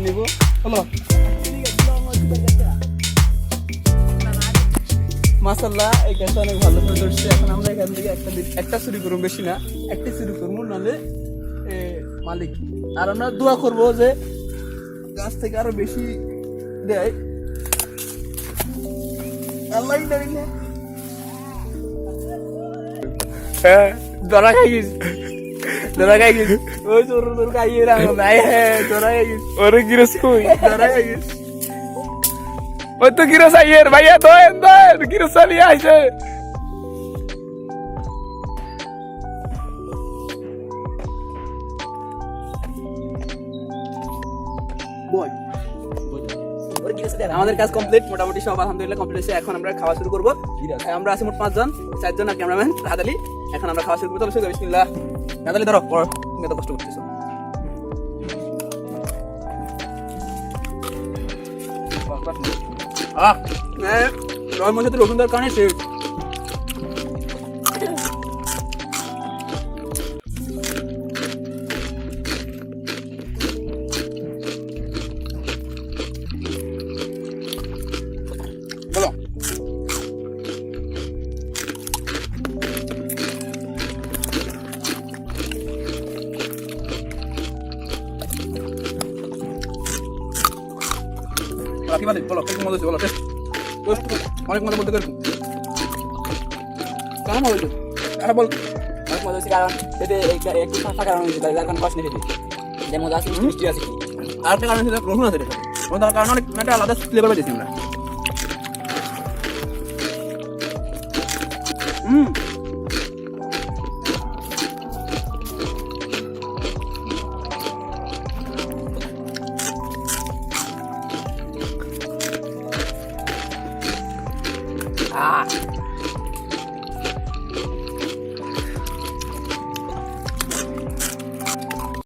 কেটে নিব। হলো। মাসাল্লাহ এই গ্যাসটা অনেক ভালো করে ধরছে। এখন আমরা এখান থেকে একটা একটা চুরি করব বেশি না। একটা চুরি করব নাহলে মালিক। আর আমরা দোয়া করব যে গাছ থেকে আরও বেশি দেয়। আল্লাহ হ্যাঁ ধরা খাই গেছি। তোর তোর গাইয়ে রাখো ভাই হ্যাঁ তোরা গেছিস ওরে গিরস কই তোরা গেছিস ওই তো গিরস আইয়ের ভাইয়া দোয়েন দোয়েন গিরস চালিয়ে আইছে আমাদের কাজ কমপ্লিট মোটামুটি সব আলহামদুলিল্লাহ কমপ্লিট হয়েছে এখন আমরা খাওয়া শুরু করব. আমরা আছি মোট পাঁচজন চারজন আর ক্যামেরাম্যান রাহাদালি এখন আমরা খাওয়া শুরু করব। চলো শুরু করি বিসমিল্লাহ। রাহাদালি ধরো পড়ো তুমি এত কষ্ট করতেছো। আহ হ্যাঁ তো রসুন দেওয়ার কারণে সে রাখি বালি বলো কেমন মজা হচ্ছে বলো অনেক মজা বলতে গেলে কেমন হয়েছে? আরে বল। অনেক মজা হচ্ছে কারণ এতে একটা- ফাঁকা কারণ হয়েছে তাই কারণ কষ্ট নেই। যে মজা আছে মিষ্টি আছে। আর একটা কারণ হচ্ছে রসুন আছে কারণে অনেক একটা আলাদা ফ্লেভার পেয়েছি আমরা।